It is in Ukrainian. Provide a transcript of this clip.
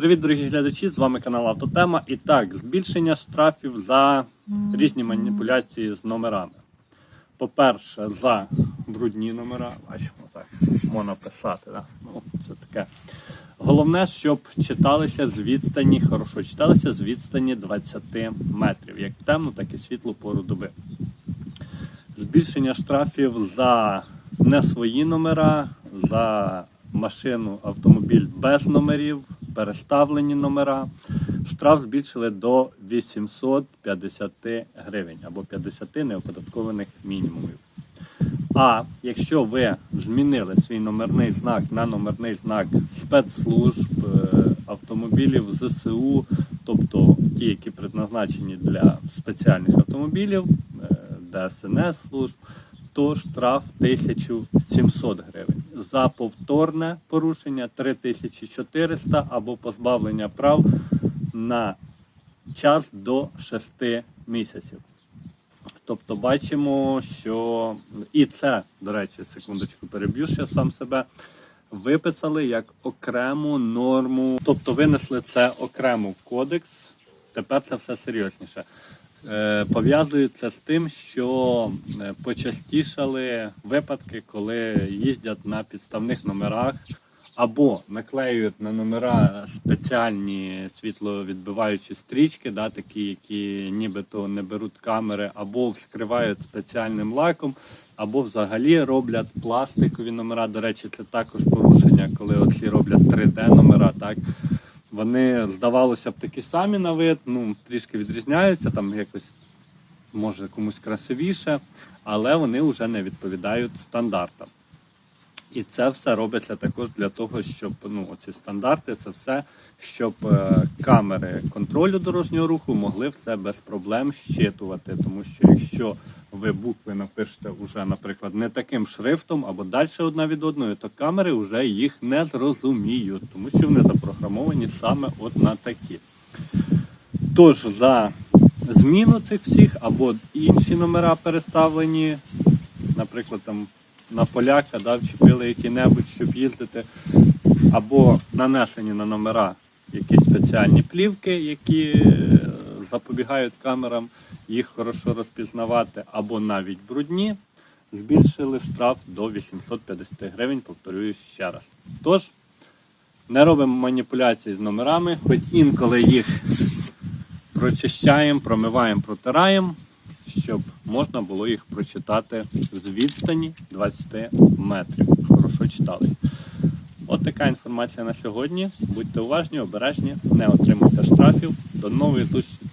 Привіт, дорогі глядачі! З вами канал Автотема. І так, збільшення штрафів за різні маніпуляції з номерами. По-перше, за брудні номера, бачимо так, можна писати. Да? Ну, це таке. Головне, щоб читалися з відстані, хорошо читалися з відстані 20 метрів, як в темну, так і світлу пору доби. Збільшення штрафів за не свої номера, за машину, автомобіль без номерів, переставлені номера. Штраф збільшили до 850 гривень або 50 неоподаткованих мінімумів. А якщо ви змінили свій номерний знак на номерний знак спецслужб, е, автомобілів ЗСУ, тобто ті, які предназначені для спеціальних автомобілів, е, ДСНС служб, то штраф 1700 гривень. За повторне порушення 3400 або позбавлення прав на час до 6 місяців. Тобто бачимо, що і це, до речі, секундочку переб'ю ще сам себе. Виписали як окрему норму, тобто винесли це окремо в кодекс. Тепер це все серйозніше. Е, Пов'язують це з тим, що е, почастішали випадки, коли їздять на підставних номерах або наклеюють на номера спеціальні світловідбиваючі стрічки, да, такі, які нібито не беруть камери, або вскривають спеціальним лаком, або взагалі роблять пластикові номера. До речі, це також порушення, коли оці роблять 3D номера. Так вони здавалося б такі самі на вид, ну трішки відрізняються, там якось може комусь красивіше, але вони вже не відповідають стандартам. І це все робиться також для того, щоб ну, ці стандарти, це все, щоб е, камери контролю дорожнього руху могли все без проблем щитувати. Тому що якщо ви букви напишете уже, наприклад, не таким шрифтом або далі одна від одної, то камери вже їх не зрозуміють, тому що вони запрограмовані саме от на такі. Тож за зміну цих всіх або інші номера переставлені, наприклад, там на поляка да, вчепили які-небудь, щоб їздити, або нанесені на номера якісь спеціальні плівки, які запобігають камерам їх хорошо розпізнавати, або навіть брудні, збільшили штраф до 850 гривень, повторюю ще раз. Тож, не робимо маніпуляції з номерами, хоч інколи їх прочищаємо, промиваємо, протираємо, щоб можна було їх прочитати з відстані 20 метрів. Хорошо читали. От така інформація на сьогодні. Будьте уважні, обережні, не отримуйте штрафів. До нової зустрічі.